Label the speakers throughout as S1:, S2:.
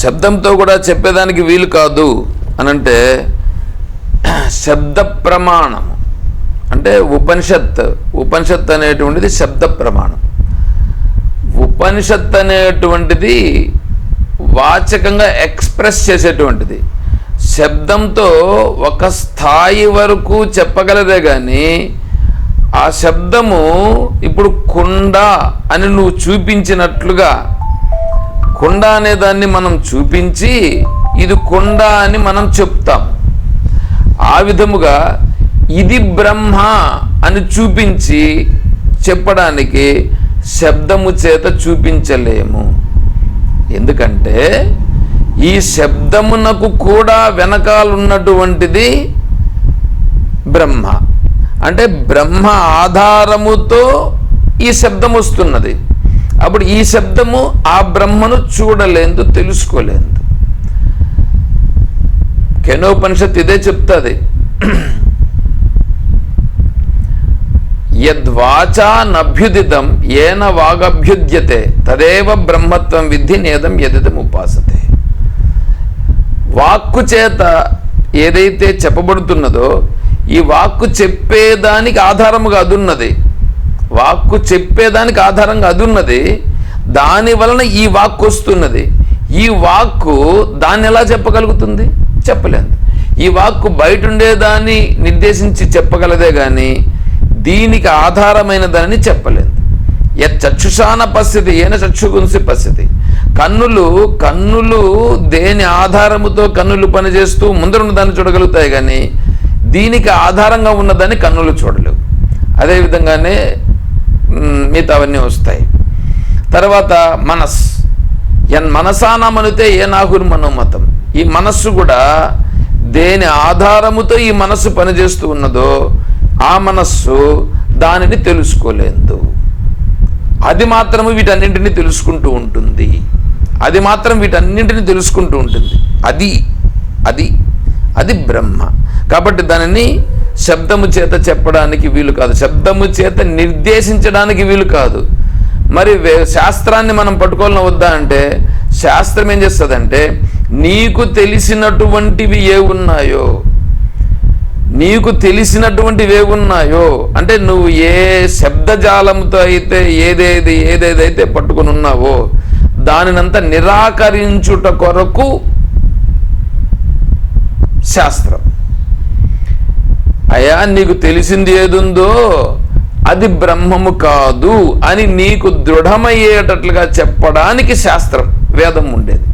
S1: శబ్దంతో కూడా చెప్పేదానికి వీలు కాదు అనంటే శబ్ద ప్రమాణం అంటే ఉపనిషత్ ఉపనిషత్ అనేటువంటిది శబ్ద ప్రమాణం ఉపనిషత్ అనేటువంటిది వాచకంగా ఎక్స్ప్రెస్ చేసేటువంటిది. శబ్దంతో ఒక స్థాయి వరకు చెప్పగలదే కానీ ఆ శబ్దము ఇప్పుడు కుండ అని నువ్వు చూపించినట్లుగా కుండ అనే దాన్ని మనం చూపించి ఇది కుండ అని మనం చెప్తాం. ఆ విధముగా ఇది బ్రహ్మ అని చూపించి చెప్పడానికి శబ్దము చేత చూపించలేము. ఎందుకంటే ఈ శబ్దమునకు కూడా వెనకాలన్నటువంటిది బ్రహ్మ. అంటే బ్రహ్మ ఆధారముతో ఈ శబ్దం వస్తున్నది. అప్పుడు ఈ శబ్దము ఆ బ్రహ్మను చూడలేదు తెలుసుకోలేదు. కెనోపనిషత్ ఇదే చెప్తుంది. యద్వాచానభ్యుదితం ఏన వాగభ్యుద్యతే తదేవ బ్రహ్మత్వం విద్ధి నేదం యదిదం ఉపాసతే. వాక్కు చేత ఏదైతే చెప్పబడుతున్నదో ఈ వాక్కు చెప్పేదానికి ఆధారముగా అదున్నది వాక్కు చెప్పేదానికి ఆధారంగా అది ఉన్నది దాని వలన ఈ వాక్కు వస్తున్నది. ఈ వాక్కు దాన్ని ఎలా చెప్పగలుగుతుంది? చెప్పలేదు. ఈ వాక్కు బయట ఉండేదాన్ని నిర్దేశించి చెప్పగలదే కానీ దీనికి ఆధారమైన దానిని చెప్పలేదు. చక్షుషాన పరిస్థితి ఏన చక్షుగుంసి పరిస్థితి కన్నులు కన్నులు దేని ఆధారముతో కన్నులు పనిచేస్తూ ముందరున్న దాన్ని చూడగలుగుతాయి కానీ దీనికి ఆధారంగా ఉన్నదాన్ని కన్నులు చూడలేవు. అదేవిధంగానే మిగతావన్నీ వస్తాయి. తర్వాత మనస్. ఎన్ మనసానమనితే ఏ నాహుర్ మనోమతం. ఈ మనస్సు కూడా దేని ఆధారముతో ఈ మనస్సు పనిచేస్తూ ఉన్నదో ఆ మనస్సు దానిని తెలుసుకోలేదు. అది మాత్రము వీటన్నింటినీ తెలుసుకుంటూ ఉంటుంది. అది మాత్రం వీటన్నింటినీ తెలుసుకుంటూ ఉంటుంది. అది అది అది బ్రహ్మ. కాబట్టి దానిని శబ్దము చేత చెప్పడానికి వీలు కాదు. శబ్దము చేత నిర్దేశించడానికి వీలు కాదు. మరి వే- శాస్త్రాన్ని మనం పట్టుకోవాలని వద్దా అంటే శాస్త్రం ఏం చేస్తుందంటే నీకు తెలిసినటువంటివి ఏ ఉన్నాయో నీకు తెలిసినటువంటివి ఏ ఉన్నాయో అంటే నువ్వు ఏ శబ్దజాలంతో అయితే ఏదేది ఏదేదైతే పట్టుకుని ఉన్నావో దానినంతా నిరాకరించుట కొరకు శాస్త్రం. అయా నీకు తెలిసింది ఏదుందో? అది బ్రహ్మము కాదు అని నీకు దృఢమయ్యేటట్లుగా చెప్పడానికి శాస్త్రం వేదం ఉండేది.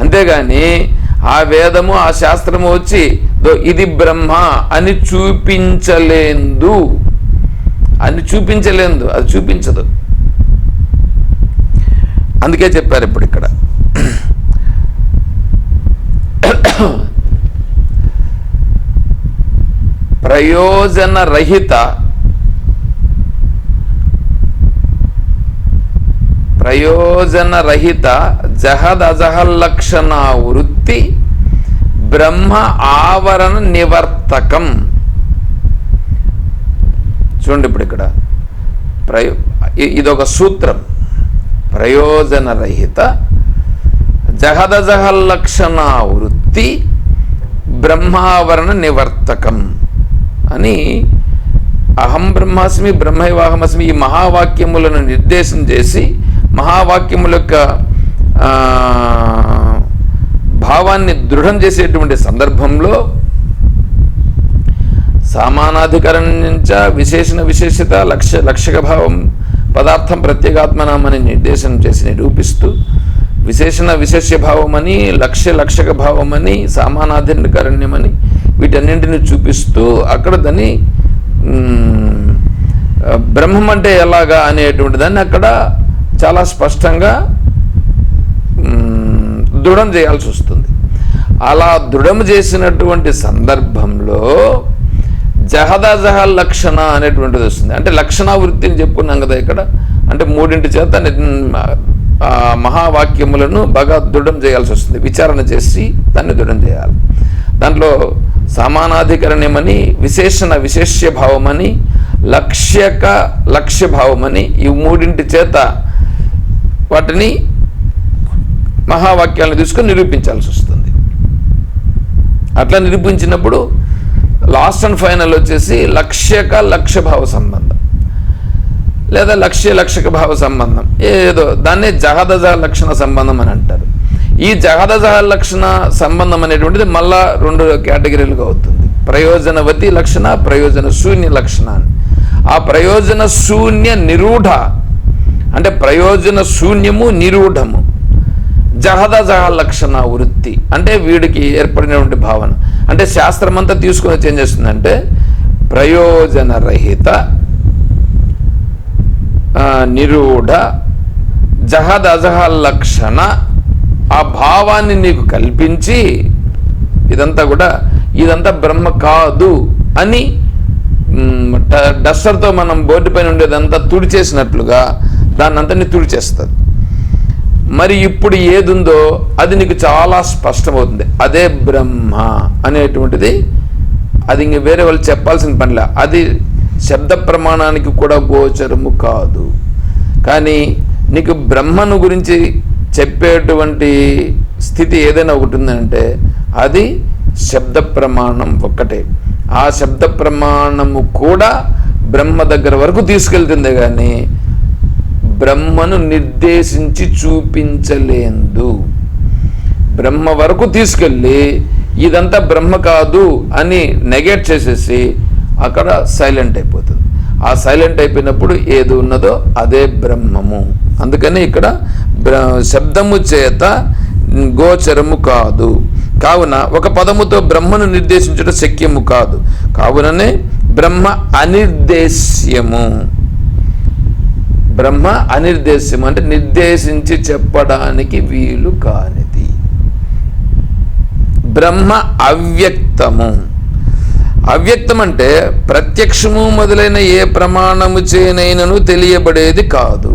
S1: అంతేగాని ఆ వేదము ఆ శాస్త్రము వచ్చి ఇది బ్రహ్మ అని చూపించలేదు. అని చూపించలేదు అది చూపించదు. అందుకే చెప్పారు ఇప్పుడు ఇక్కడ. ప్రయోజన రహిత ప్రయోజన రహిత వృత్తి బ్రహ్మ ఆవరణ నివర్తకం. చూడండి ఇప్పుడు ఇక్కడ. ప్రయో ఇదొక సూత్రం. ప్రయోజన రహిత జహదజహల్ వృత్తి బ్రహ్మావరణ నివర్తకం. అని అహం బ్రహ్మాస్మి బ్రహ్మైవాహమస్మి ఈ మహావాక్యములను నిర్దేశం చేసి మహావాక్యముల యొక్క భావాన్ని దృఢం చేసేటువంటి సందర్భంలో సామానాధికరణించ విశేషణ విశేషత లక్ష్య లక్షక భావం పదార్థం ప్రత్యేగాత్మనామని నిర్దేశం చేసి నిరూపిస్తూ విశేషణ విశేష్య భావమని లక్ష్య లక్షక భావమని సామానాధికరణ్యమని వీటన్నింటిని చూపిస్తూ అక్కడ దాన్ని బ్రహ్మం అంటే ఎలాగా అనేటువంటి దాన్ని అక్కడ చాలా స్పష్టంగా దృఢం చేయాల్సి వస్తుంది. అలా దృఢం చేసినటువంటి సందర్భంలో జహదజహ లక్షణ అనేటువంటిది వస్తుంది. అంటే లక్షణ వృత్తిని చెప్పుకున్నాం కదా ఇక్కడ. అంటే మూడింటి చేత మహావాక్యములను బాగా దృఢం చేయాల్సి వస్తుంది. విచారణ చేసి దాన్ని దృఢం చేయాలి. దాంట్లో సమానాధికరణమని విశేషణ విశేష్య భావమని లక్ష్యక లక్ష్య భావమని ఈ మూడింటి చేత వాటిని మహావాక్యాలను తీసుకొని నిరూపించాల్సి వస్తుంది. అట్లా నిరూపించినప్పుడు లాస్ట్ అండ్ ఫైనల్ వచ్చేసి లక్ష్యక లక్ష్యభావ సంబంధం. లేదా లక్ష్య లక్షక భావ సంబంధం. ఏదో దాన్నే జహదజ లక్షణ సంబంధం అని అంటారు. ఈ జహదజ లక్షణ సంబంధం అనేటువంటిది మళ్ళా రెండు కేటగిరీలుగా అవుతుంది. ప్రయోజనవతి లక్షణ ప్రయోజన శూన్య లక్షణ అని. ఆ ప్రయోజన శూన్య నిరూఢ అంటే ప్రయోజన శూన్యము నిరూఢము. జహద జహ లక్షణ వృత్తి అంటే వీడికి ఏర్పడినటువంటి భావన. అంటే శాస్త్రం అంతా తీసుకొని వచ్చి ఏం చేస్తుందంటే ప్రయోజనరహిత నిరూఢ జహద్ అజహ లక్షణ ఆ భావాన్ని నీకు కల్పించి ఇదంతా కూడా ఇదంతా బ్రహ్మ కాదు అని డస్టర్తో మనం బోర్డు పైన ఉండేదంతా తుడిచేసినట్లుగా దాన్ని అంతా తుడిచేస్తుంది. మరి ఇప్పుడు ఏదుందో అది నీకు చాలా స్పష్టమవుతుంది. అదే బ్రహ్మ అనేటువంటిది అది ఇంక వేరే వాళ్ళు చెప్పాల్సిన పనిలే. అది శబ్ద ప్రమాణానికి కూడా గోచరము కాదు. కానీ నీకు బ్రహ్మను గురించి చెప్పేటువంటి స్థితి ఏదైనా ఒకటి ఉందంటే అది శబ్ద ప్రమాణం ఒక్కటే. ఆ శబ్ద ప్రమాణము కూడా బ్రహ్మ దగ్గర వరకు తీసుకెళ్తుంది కానీ బ్రహ్మను నిర్దేశించి చూపించలేదు. బ్రహ్మ వరకు తీసుకెళ్ళి ఇదంతా బ్రహ్మ కాదు అని నెగెట్ చేసేసి అక్కడ సైలెంట్ అయిపోతుంది. ఆ సైలెంట్ అయిపోయినప్పుడు ఏది ఉన్నదో అదే బ్రహ్మము. అందుకని ఇక్కడ శబ్దము చేత గోచరము కాదు. కావున ఒక పదముతో బ్రహ్మను నిర్దేశించడం శక్యము కాదు. కావుననే బ్రహ్మ అనిర్దేశ్యము. బ్రహ్మ అనిర్దేశ్యం అంటే నిర్దేశించి చెప్పడానికి వీలు కానిది. బ్రహ్మ అవ్యక్తము. అవ్యక్తం అంటే ప్రత్యక్షము మొదలైన ఏ ప్రమాణము చేనైనను తెలియబడేది కాదు.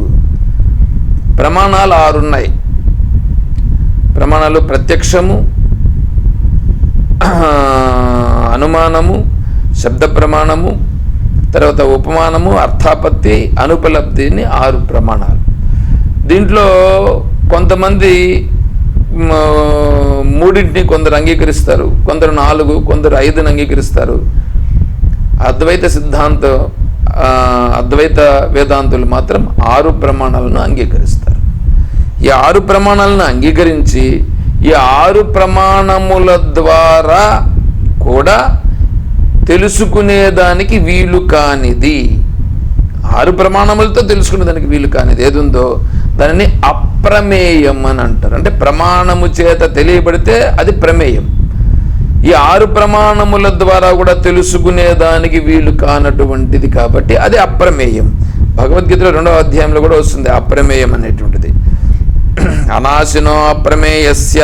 S1: ప్రమాణాలు ఆరున్నాయి. ప్రమాణాలు ప్రత్యక్షము అనుమానము శబ్ద ప్రమాణము తర్వాత ఉపమానము అర్థాపత్తి అనుపలబ్ధిని ఆరు ప్రమాణాలు. దీంట్లో కొంతమంది మూడింటిని కొందరు అంగీకరిస్తారు కొందరు నాలుగు కొందరు ఐదుని అంగీకరిస్తారు. అద్వైత సిద్ధాంత అద్వైత వేదాంతులు మాత్రం ఆరు ప్రమాణాలను అంగీకరిస్తారు. ఈ ఆరు ప్రమాణాలను అంగీకరించి ఈ ఆరు ప్రమాణముల ద్వారా కూడా తెలుసుకునేదానికి వీలు కానిది. ఆరు ప్రమాణములతో తెలుసుకునేదానికి వీలు కానిది. ఏదుందో దానిని అప్రమేయం అని అంటారు. అంటే ప్రమాణము చేత తెలియబడితే అది ప్రమేయం. ఈ ఆరు ప్రమాణముల ద్వారా కూడా తెలుసుకునేదానికి వీలు కానటువంటిది కాబట్టి అది అప్రమేయం. భగవద్గీతలో రెండవ అధ్యాయంలో కూడా వస్తుంది అప్రమేయం అనేటువంటిది. అనాశినో అప్రమేయస్య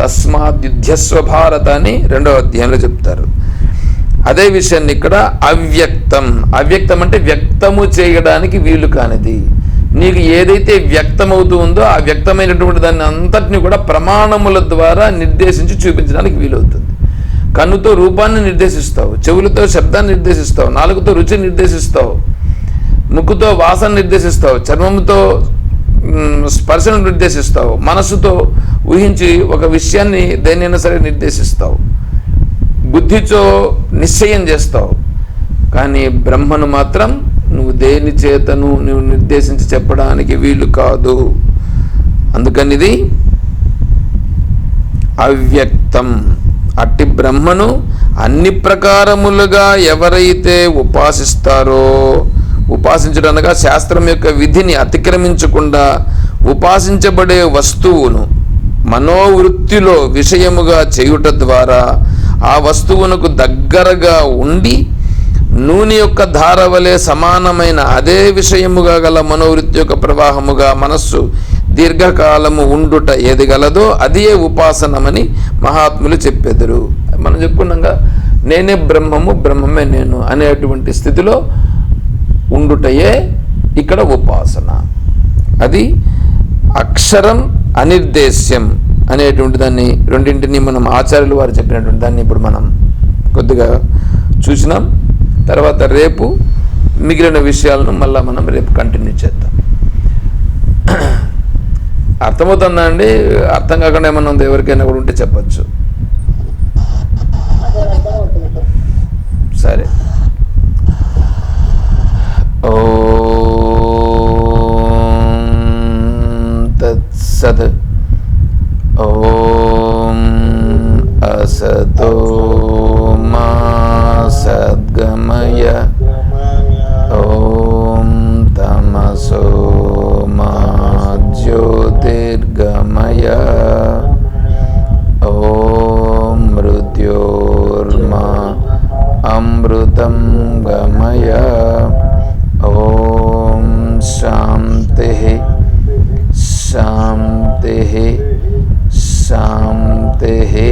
S1: తస్మాత్ యుద్ధస్వ భారత అని రెండవ అధ్యాయంలో చెప్తారు. అదే విషయాన్ని ఇక్కడ అవ్యక్తం. అవ్యక్తం అంటే వ్యక్తము చేయడానికి వీలు కానిది. నీకు ఏదైతే వ్యక్తమవుతూ ఉందో ఆ వ్యక్తమైనటువంటి దాన్ని అంతటిని కూడా ప్రమాణముల ద్వారా నిర్దేశించి చూపించడానికి వీలవుతుంది. కన్నుతో రూపాన్ని నిర్దేశిస్తావు చెవులతో శబ్దాన్ని నిర్దేశిస్తావు నాలుగుతో రుచి నిర్దేశిస్తావు ముక్కుతో వాసన నిర్దేశిస్తావు చర్మంతో స్పర్శను నిర్దేశిస్తావు మనసుతో ఊహించి ఒక విషయాన్ని దేనైనా సరే నిర్దేశిస్తావు. బుద్ధితో నిశ్చయం చేస్తావు. కానీ బ్రహ్మను మాత్రం నువ్వు దేని చేతను నువ్వు నిర్దేశించి చెప్పడానికి వీలు కాదు. అందుకని ఇది అవ్యక్తం. అట్టి బ్రహ్మను అన్ని ప్రకారములుగా ఎవరైతే ఉపాసిస్తారో ఉపాసించడనగా శాస్త్రం యొక్క విధిని అతిక్రమించకుండా ఉపాసించబడే వస్తువును మనోవృత్తిలో విషయముగా చేయుట ద్వారా ఆ వస్తువునకు దగ్గరగా ఉండి నూనె యొక్క ధార వలె సమానమైన అదే విషయముగా గల మనోవృత్తి యొక్క ప్రవాహముగా మనస్సు దీర్ఘకాలము ఉండుట ఏది గలదో అదే ఉపాసనమని మహాత్ములు చెప్పెదరు. మనం చెప్పుకున్నాగా నేనే బ్రహ్మము బ్రహ్మమే నేను అనేటువంటి స్థితిలో ఉండుటయే ఇక్కడ ఉపాసన. అది అక్షరం అనిర్దేశ్యం అనేటువంటి దాన్ని రెండింటిని మనం ఆచార్యులు వారు చెప్పినటువంటి దాన్ని ఇప్పుడు మనం కొద్దిగా చూసినాం. తర్వాత రేపు మిగిలిన విషయాలను మళ్ళీ మనం రేపు కంటిన్యూ చేద్దాం. అర్థమవుతుందా అండి? అర్థం కాకుండా ఏమన్నా ఉంది? ఎవరికైనా కూడా ఉంటే చెప్పచ్చు.
S2: సరే.
S1: ఓం తత్సత్ हे,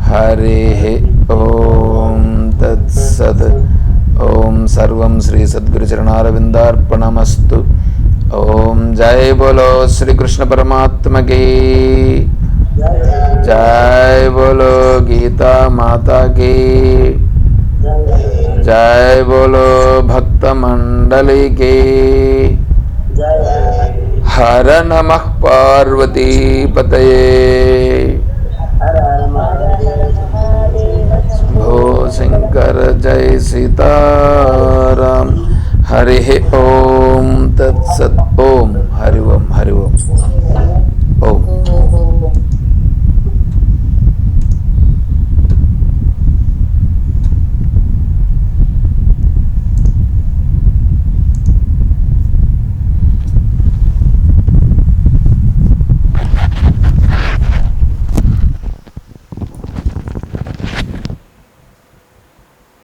S1: हरे ओम तत्सद। ओम सर्व श्री सद्गुरुचरणारविंदार्पणमस्तु। ओम जय बोलो श्री कृष्ण परमात्म की जय बोलो गीता माता की जय बोलो भक्त मंडली की हर नमः पार्वती पतये जय सीताराम। हरि ओम तत्सत ओम। हरि ओम हरि ओम।